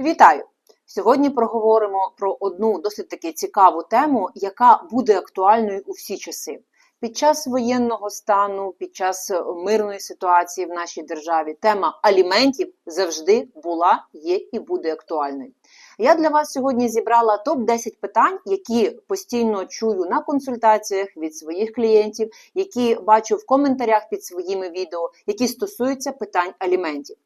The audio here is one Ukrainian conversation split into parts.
Вітаю! Сьогодні проговоримо про одну досить таки цікаву тему, яка буде актуальною у всі часи. Під час воєнного стану, під час е, мирної ситуації в нашій державі тема аліментів завжди була, є і буде актуальною. Я для вас сьогодні зібрала топ-10 питань, які постійно чую на консультаціях від своїх клієнтів, які бачу в коментарях під своїми відео, які стосуються питань аліментів.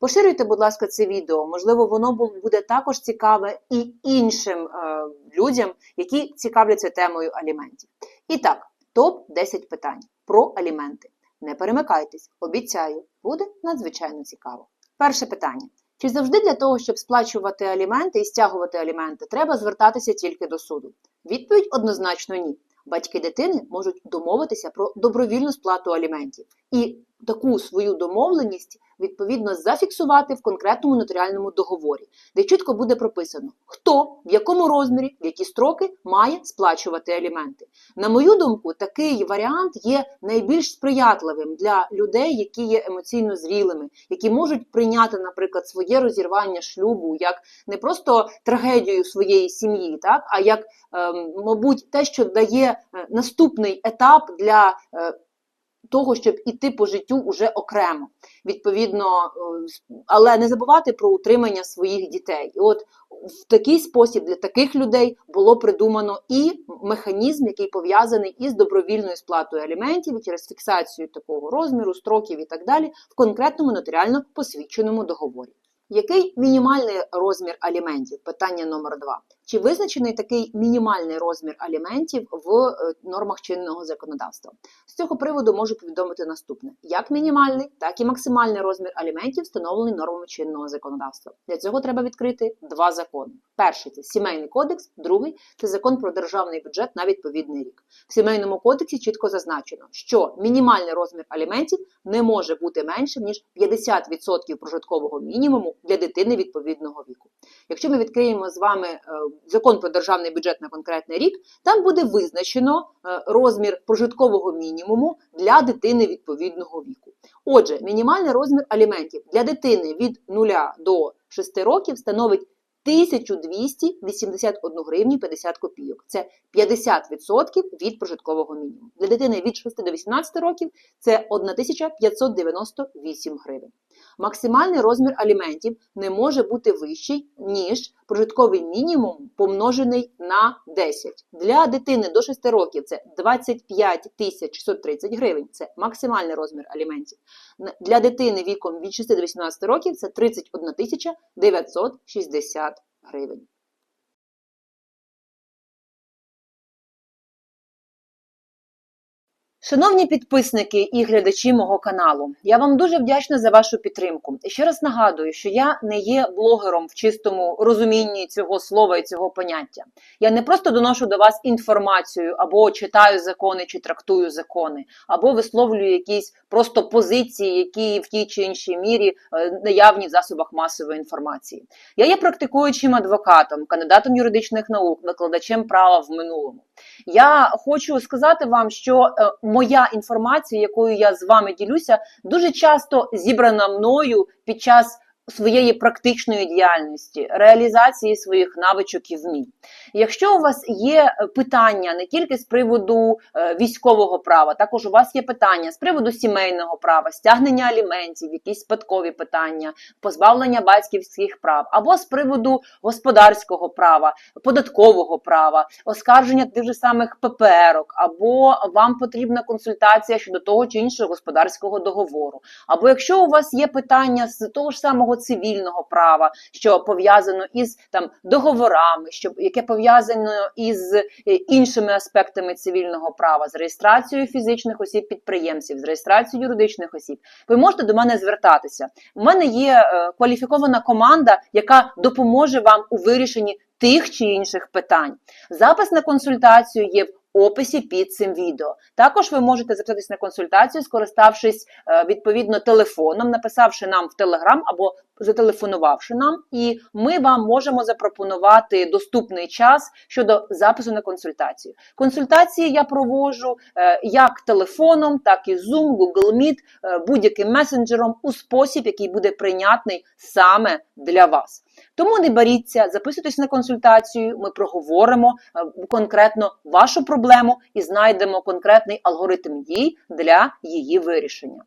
Поширюйте, будь ласка, це відео. Можливо, воно буде також цікаве і іншим е, людям, які цікавляться темою аліментів. І так, топ 10 питань про аліменти. Не перемикайтесь, обіцяю, буде надзвичайно цікаво. Перше питання: чи завжди для того, щоб сплачувати аліменти і стягувати аліменти, треба звертатися тільки до суду? Відповідь однозначно ні. Батьки дитини можуть домовитися про добровільну сплату аліментів і таку свою домовленість відповідно зафіксувати в конкретному нотаріальному договорі, де чітко буде прописано, хто в якому розмірі, в які строки має сплачувати аліменти. На мою думку, такий варіант є найбільш сприятливим для людей, які є емоційно зрілими, які можуть прийняти, наприклад, своє розірвання шлюбу як не просто трагедію своєї сім'ї, так а як, ем, мабуть, те, що дає е, наступний етап для. Того, щоб іти по життю уже окремо, відповідно, е, але не забувати про утримання своїх дітей. І от в такий спосіб для таких людей було придумано і механізм, який пов'язаний із добровільною сплатою аліментів через фіксацію такого розміру, строків і так далі в конкретному нотаріально посвідченому договорі. Який мінімальний розмір аліментів? Питання номер два. Чи визначений такий мінімальний розмір аліментів в е, нормах чинного законодавства? З цього приводу можу повідомити наступне: як мінімальний, так і максимальний розмір аліментів встановлений нормами чинного законодавства. Для цього треба відкрити два закони. Перший це сімейний кодекс, другий це закон про державний бюджет на відповідний рік. В сімейному кодексі чітко зазначено, що мінімальний розмір аліментів не може бути меншим ніж 50% прожиткового мінімуму для дитини відповідного віку. Якщо ми відкриємо з вами е, закон про державний бюджет на конкретний рік, там буде визначено е, розмір прожиткового мінімуму для дитини відповідного віку. Отже, мінімальний розмір аліментів для дитини від 0 до 6 років становить 1281 гривні 50 копійок. Це 50% від прожиткового мінімуму. Для дитини від 6 до 18 років це 1598 гривень. Максимальний розмір аліментів не може бути вищий, ніж прожитковий мінімум помножений на 10. Для дитини до 6 років це 25 630 гривень, це максимальний розмір аліментів. Для дитини віком від 6 до 18 років це 31 960 гривень. Шановні підписники і глядачі мого каналу, я вам дуже вдячна за вашу підтримку. І ще раз нагадую, що я не є блогером в чистому розумінні цього слова і цього поняття. Я не просто доношу до вас інформацію або читаю закони чи трактую закони, або висловлюю якісь просто позиції, які в тій чи іншій мірі е, наявні в засобах масової інформації. Я є практикуючим адвокатом, кандидатом юридичних наук, викладачем права в минулому. Я хочу сказати вам, що е, моя інформація, якою я з вами ділюся, дуже часто зібрана мною під час своєї практичної діяльності, реалізації своїх навичок і вмінь. Якщо у вас є е, питання не тільки з приводу е, військового права, також у вас є питання з приводу сімейного права, стягнення аліментів, якісь спадкові питання, позбавлення батьківських прав, або з приводу господарського права, податкового права, оскарження тих же самих ППРок, або вам потрібна консультація щодо того чи іншого господарського договору. Або якщо у вас є питання з того ж самого цивільного права, що пов'язано із там договорами, що яке пов'язано із е, іншими аспектами цивільного права, з реєстрацією фізичних осіб підприємців, з реєстрацією юридичних осіб, ви можете до мене звертатися. У мене є е, кваліфікована команда, яка допоможе вам у вирішенні тих чи інших питань. Запис на консультацію є в описі під цим відео. Також ви можете записатись на консультацію, скориставшись е, відповідно телефоном, написавши нам в Телеграм або зателефонувавши нам, і ми вам можемо запропонувати доступний час щодо запису на консультацію. Консультації я проводжу е, як телефоном, так і Zoom, Google Meet, е, будь-яким месенджером у спосіб, який буде прийнятний саме для вас. Тому не боріться, записуйтесь на консультацію. Ми проговоримо е, конкретно вашу проблему і знайдемо конкретний алгоритм дій для її вирішення.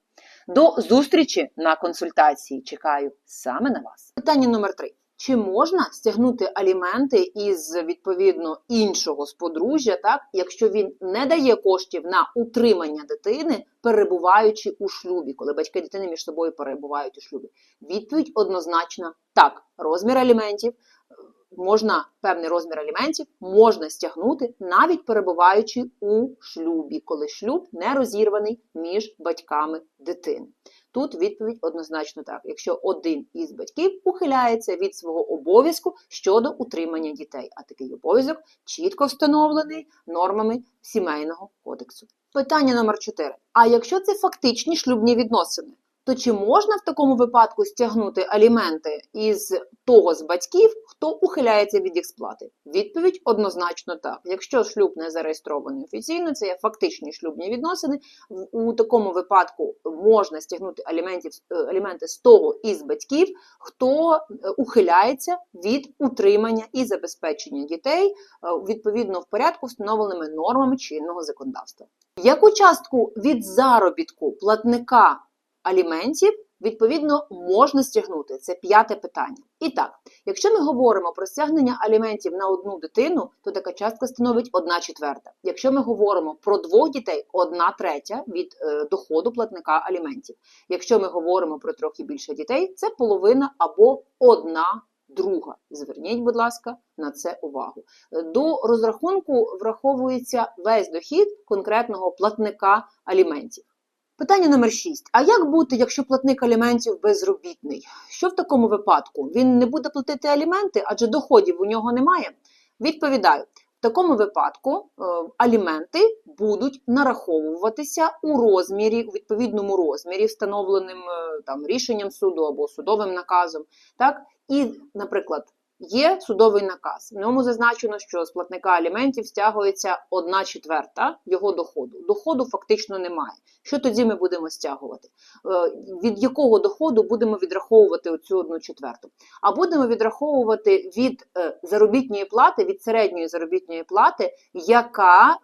До зустрічі на консультації. Чекаю саме на вас. Питання номер три. Чи можна стягнути аліменти із відповідно іншого з подружжя, так якщо він не дає коштів на утримання дитини, перебуваючи у шлюбі, коли батьки дитини між собою перебувають у шлюбі? Відповідь однозначно так. Розмір аліментів можна певний розмір аліментів можна стягнути навіть перебуваючи у шлюбі, коли шлюб не розірваний між батьками дитини. Тут відповідь однозначно так: якщо один із батьків ухиляється від свого обов'язку щодо утримання дітей, а такий обов'язок чітко встановлений нормами сімейного кодексу. Питання номер 4. А якщо це фактичні шлюбні відносини? То чи можна в такому випадку стягнути аліменти із того з батьків, хто ухиляється від їх сплати? Відповідь однозначно так. Якщо шлюб не зареєстрований офіційно, це є фактичні шлюбні відносини. У такому випадку можна стягнути аліментів, е, аліменти з того із батьків, хто е, ухиляється від утримання і забезпечення дітей е, відповідно в порядку, встановленими нормами чинного законодавства. Яку частку від заробітку платника аліментів, відповідно, можна стягнути. Це п'яте питання. І так, якщо ми говоримо про стягнення аліментів на одну дитину, то така частка становить 1 четверта. Якщо ми говоримо про двох дітей, 1 третя від е, доходу платника аліментів. Якщо ми говоримо про трохи більше дітей, це половина або одна друга. Зверніть, будь ласка, на це увагу. До розрахунку враховується весь дохід конкретного платника аліментів. Питання номер 6. А як бути, якщо платник аліментів безробітний? Що в такому випадку? Він не буде платити аліменти, адже доходів у нього немає? Відповідаю, в такому випадку е, аліменти будуть нараховуватися у розмірі, у відповідному розмірі, встановленим е, там, рішенням суду або судовим наказом. Так? І, наприклад, Є судовий наказ. В ньому зазначено, що з платника аліментів стягується одна четверта його доходу. Доходу фактично немає. Що тоді ми будемо стягувати? Е, від якого доходу будемо відраховувати оцю одну четверту? А будемо відраховувати від е, заробітної плати, від середньої заробітної плати, яка е,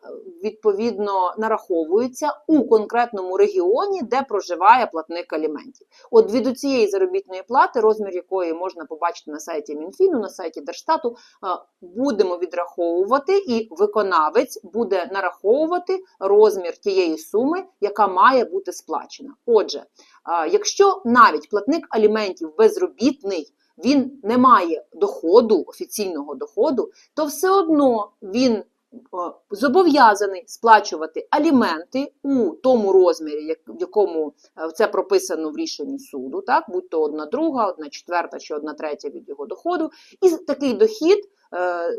відповідно нараховується у конкретному регіоні, де проживає платник аліментів. От від цієї заробітної плати, розмір якої можна побачити на сайті Мінфіну на сайті Держстату будемо відраховувати, і виконавець буде нараховувати розмір тієї суми, яка має бути сплачена. Отже, якщо навіть платник аліментів безробітний, він не має доходу, офіційного доходу, то все одно він зобов'язаний сплачувати аліменти у тому розмірі, в якому е, це прописано в рішенні суду, так, будь то одна друга, одна четверта чи одна третя від його доходу. І такий дохід е,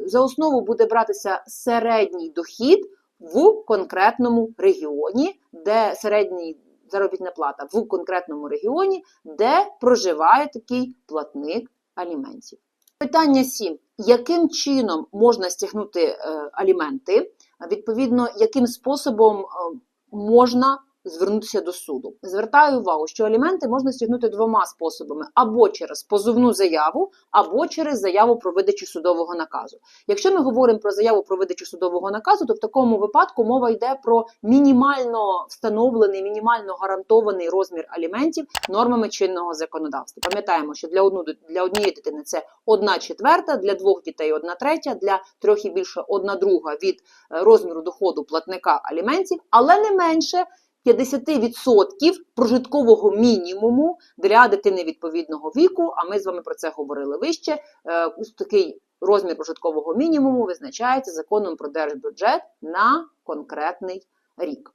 за основу буде братися середній дохід в конкретному регіоні, де середній заробітна плата в конкретному регіоні, де проживає такий платник аліментів. Питання 7. Яким чином можна стягнути е, аліменти? Відповідно, яким способом е, можна звернутися до суду. Звертаю увагу, що аліменти можна стягнути двома способами: або через позовну заяву, або через заяву про видачу судового наказу. Якщо ми говоримо про заяву про видачу судового наказу, то в такому випадку мова йде про мінімально встановлений, мінімально гарантований розмір аліментів нормами чинного законодавства. Пам'ятаємо, що для одну для однієї дитини це одна четверта, для двох дітей одна третя, для трьох і більше одна друга від е, розміру доходу платника аліментів, але не менше. 50% прожиткового мінімуму для дитини відповідного віку. А ми з вами про це говорили вище. Е, такий розмір прожиткового мінімуму визначається законом про держбюджет на конкретний рік.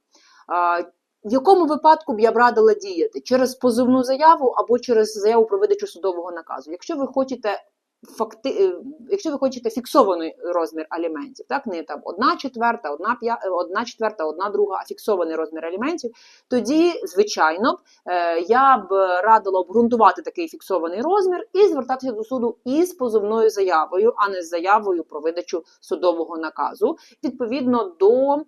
В якому випадку б я б радила діяти? Через позовну заяву або через заяву про видачу судового наказу. Якщо ви хочете факти, е, якщо ви хочете фіксований розмір аліментів, так не там одна четверта, одна п'я, е, одна четверта, одна друга, а фіксований розмір аліментів, тоді, звичайно, е, я б радила обґрунтувати такий фіксований розмір і звертатися до суду із позовною заявою, а не з заявою про видачу судового наказу, відповідно до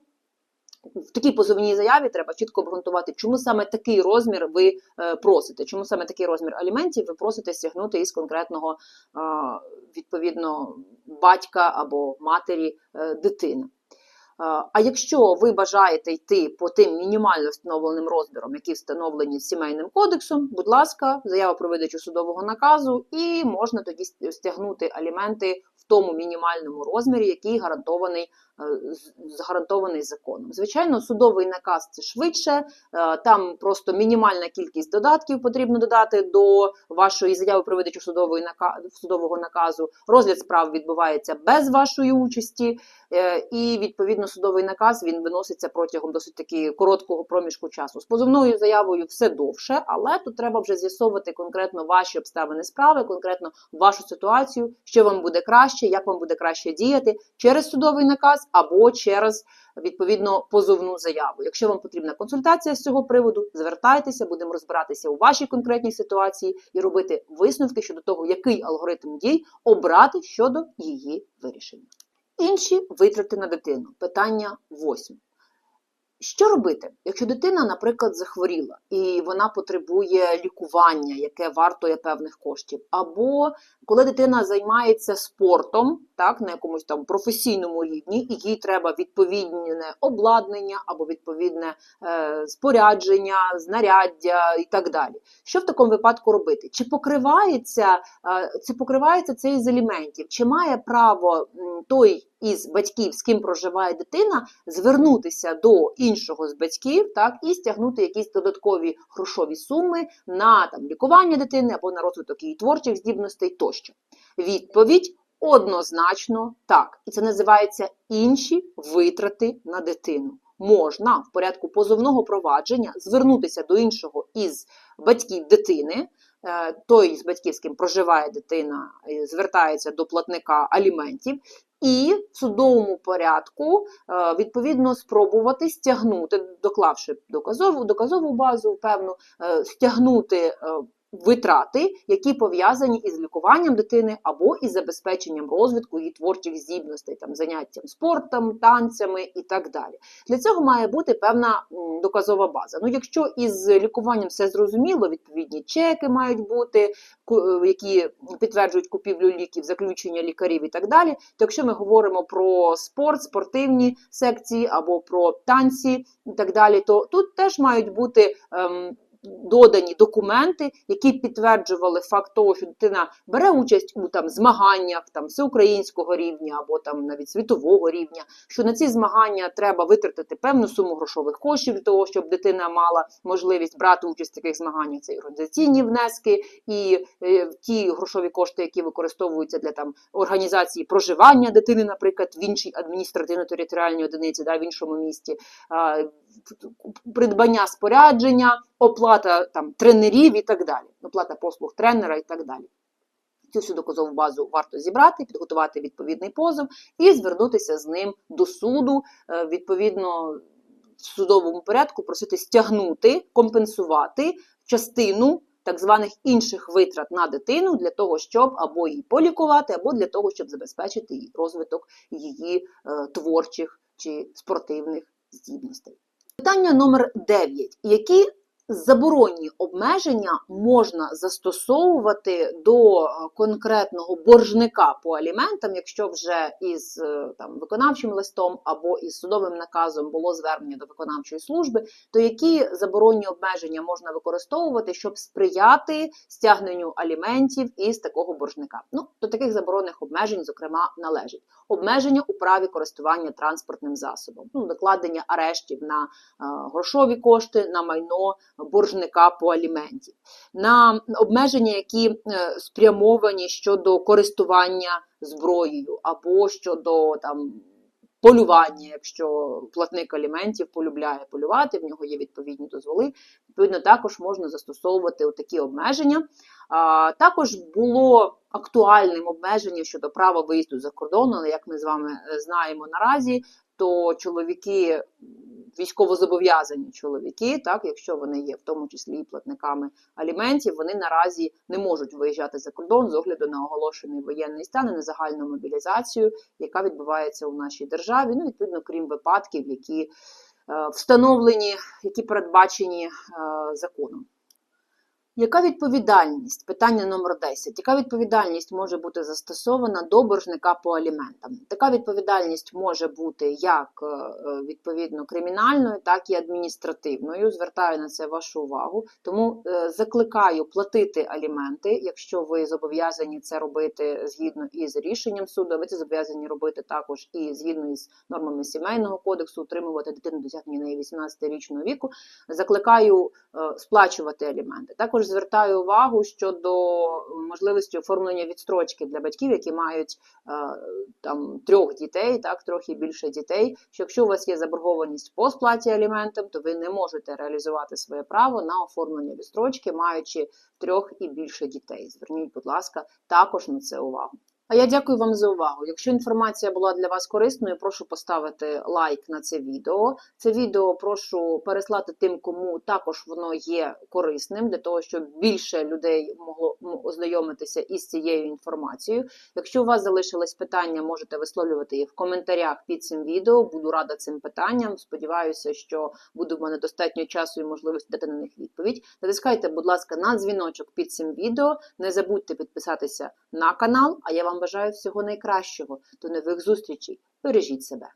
в такій позовній заяві треба чітко обґрунтувати, чому саме такий розмір ви е, просите, чому саме такий розмір аліментів ви просите стягнути із конкретного е, відповідно батька або матері е, дитини. А якщо ви бажаєте йти по тим мінімально встановленим розмірам, які встановлені сімейним кодексом, будь ласка, заява про видачу судового наказу, і можна тоді стягнути аліменти в тому мінімальному розмірі, який гарантований е, гарантований законом. Звичайно, судовий наказ це швидше, е, там просто мінімальна кількість додатків потрібно додати до вашої заяви про видачу судового наказу. Розгляд справ відбувається без вашої участі. Е, і відповідно судовий наказ він виноситься протягом досить таки короткого проміжку часу. З позовною заявою все довше, але тут треба вже з'ясовувати конкретно ваші обставини справи, конкретно вашу ситуацію, що вам буде краще, як вам буде краще діяти через судовий наказ або через відповідно позовну заяву. Якщо вам потрібна консультація з цього приводу, звертайтеся, будемо розбиратися у вашій конкретній ситуації і робити висновки щодо того, який алгоритм дій обрати щодо її вирішення. Інші витрати на дитину. Питання 8. Що робити, якщо дитина, наприклад, захворіла і вона потребує лікування, яке вартує певних коштів, або коли дитина займається спортом, так на якомусь там професійному рівні, і їй треба відповідне обладнання або відповідне е, спорядження, знаряддя і так далі. Що в такому випадку робити? Чи покривається, е, чи покривається це із аліментів? Чи має право той із батьків, з ким проживає дитина, звернутися до іншого з батьків, так і стягнути якісь додаткові грошові суми на там лікування дитини або на розвиток її творчих здібностей тощо. Відповідь однозначно так. І це називається інші витрати на дитину. Можна в порядку позовного провадження звернутися до іншого із батьків дитини. Е, Той з батьків, з ким проживає дитина, е, звертається до платника аліментів, і в судовому порядку е, відповідно спробувати стягнути, доклавши доказову, доказову базу, певну, стягнути витрати, які пов'язані із лікуванням дитини або із забезпеченням розвитку її творчих здібностей, там заняттям спортом, танцями і так далі. Для цього має бути певна доказова база. Ну, якщо із лікуванням все зрозуміло, відповідні чеки мають бути, е, які підтверджують купівлю ліків, заключення лікарів і так далі. То якщо ми говоримо про спорт, спортивні секції або про танці і так далі, то тут теж мають бути. Ем, Додані документи, які підтверджували факт того, що дитина бере участь у там змаганнях там всеукраїнського рівня або там навіть світового рівня, що на ці змагання треба витратити певну суму грошових коштів для того, щоб дитина мала можливість брати участь в таких змаганнях. Це і організаційні внески, і е, ті грошові кошти, які використовуються для там організації проживання дитини, наприклад, в іншій адміністративно-територіальній одиниці, да, в іншому місті, придбання спорядження, оплата там тренерів і так далі, оплата послуг тренера і так далі. Цю всю доказову базу варто зібрати, підготувати відповідний позов і звернутися з ним до суду, е, відповідно в судовому порядку просити стягнути, компенсувати частину так званих інших витрат на дитину для того, щоб або її полікувати, або для того, щоб забезпечити розвиток її е, творчих чи спортивних здібностей. Питання номер 9. Які заборонні обмеження можна застосовувати до е, конкретного боржника по аліментам, якщо вже із е, там, виконавчим листом або із судовим наказом було звернення до виконавчої служби, то які заборонні обмеження можна використовувати, щоб сприяти стягненню аліментів із такого боржника? Ну, до таких заборонних обмежень, зокрема, належить обмеження у праві користування транспортним засобом, ну, накладення арештів на е, грошові кошти, на майно боржника по аліментів, на обмеження, які е, спрямовані щодо користування зброєю або щодо там. Полювання, якщо платник аліментів полюбляє полювати, в нього є відповідні дозволи. Відповідно, також можна застосовувати такі обмеження. А, також було актуальним обмеження щодо права виїзду за кордон, але як ми з вами е, знаємо наразі, то чоловіки, військовозобов'язані чоловіки, так, якщо вони є в тому числі і платниками аліментів, вони наразі не можуть виїжджати за кордон з огляду на оголошений воєнний стан і на загальну мобілізацію, яка відбувається у нашій державі. Ну, відповідно, крім випадків, які встановлені, які передбачені е, законом. Яка відповідальність? Питання номер 10. Яка відповідальність може бути застосована до боржника по аліментам? Така відповідальність може бути як е, е, відповідно кримінальною, так і адміністративною. Звертаю на це вашу увагу. Тому е, закликаю платити аліменти, якщо ви зобов'язані це робити згідно із рішенням суду. Ви це зобов'язані робити також і згідно із нормами сімейного кодексу, утримувати дитину досягнення неї 18-річного віку. Закликаю сплачувати аліменти. Також звертаю увагу щодо можливості оформлення відстрочки для батьків, які мають е, там трьох дітей, так трохи більше дітей. Що якщо у вас є заборгованість по сплаті аліментам, то ви не можете реалізувати своє право на оформлення відстрочки, маючи трьох і більше дітей. Зверніть, будь ласка, також на це увагу. А я дякую вам за увагу. Якщо інформація була для вас корисною, прошу поставити лайк на це відео. Це відео прошу переслати тим, кому також воно є корисним, для того, щоб більше людей могло ознайомитися із цією інформацією. Якщо у вас залишились питання, можете висловлювати їх в коментарях під цим відео. Буду рада цим питанням. Сподіваюся, що буде в мене достатньо часу і можливості дати на них відповідь. Натискайте, будь ласка, на дзвіночок під цим відео. Не забудьте підписатися на канал. А я вам бажаю всього найкращого. До нових зустрічей. Бережіть себе.